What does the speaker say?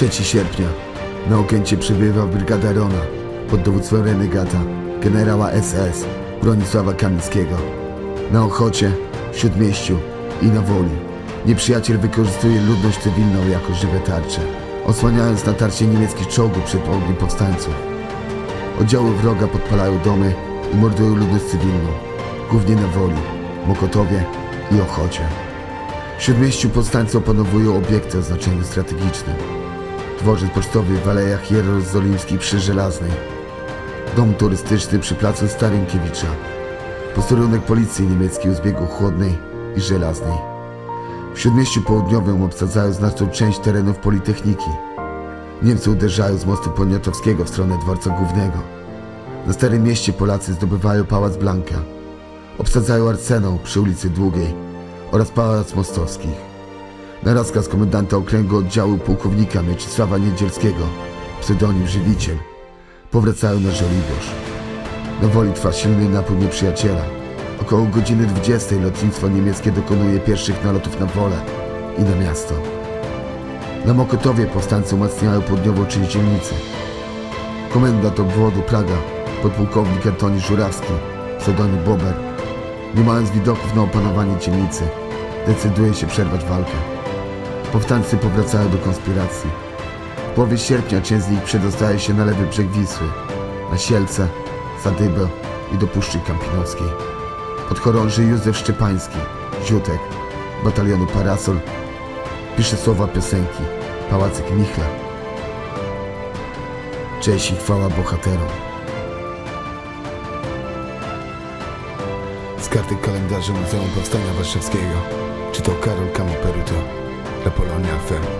Trzeci sierpnia na Okęcie przybywa brygada Rona pod dowództwem renegata generała SS Bronisława Kamińskiego. Na Ochocie, w Śródmieściu i na Woli nieprzyjaciel wykorzystuje ludność cywilną jako żywe tarcze, osłaniając natarcie niemieckich czołgów przed ogniem powstańców. Oddziały wroga podpalają domy i mordują ludność cywilną, głównie na Woli, Mokotowie i Ochocie. W Śródmieściu powstańcy opanowują obiekty o znaczeniu strategicznym. Dworzec pocztowy w Alejach Jerozolimskich przy Żelaznej. Dom turystyczny przy placu Starynkiewicza. Posterunek policji niemieckiej u zbiegu Chłodnej i Żelaznej. W Śródmieściu Południowym obsadzają znaczną część terenów Politechniki. Niemcy uderzają z mostu Poniatowskiego w stronę dworca głównego. Na Starym Mieście Polacy zdobywają Pałac Blanka. Obsadzają Arsenał przy ulicy Długiej oraz Pałac Mostowskich. Na rozkaz komendanta okręgu oddziału pułkownika Mieczysława Niedzielskiego, pseudonim Żywiciel, powracają na Żoliborz. Na woli trwa silny napór nieprzyjaciela. Około godziny 20 lotnictwo niemieckie dokonuje pierwszych nalotów na wolę i na miasto. Na Mokotowie powstańcy umacniają południową część dzielnicy. Komendant obwodu Praga, podpułkownik Antoni Żurawski, pseudonim Bober, nie mając widoków na opanowanie dzielnicy, decyduje się przerwać walkę. Powstańcy powracają do konspiracji. W połowie sierpnia część z nich przedostaje się na lewy brzeg Wisły, na Sielce, Sadybę i do Puszczy Kampinoskiej. Podchorąży Józef Szczepański, Ziutek, batalionu Parasol, pisze słowa piosenki Pałacyk Michla. Cześć i chwała bohaterom. Z kartek kalendarza Muzeum Powstania Warszawskiego czytał Karol Kamiperuto dla Polonia FM.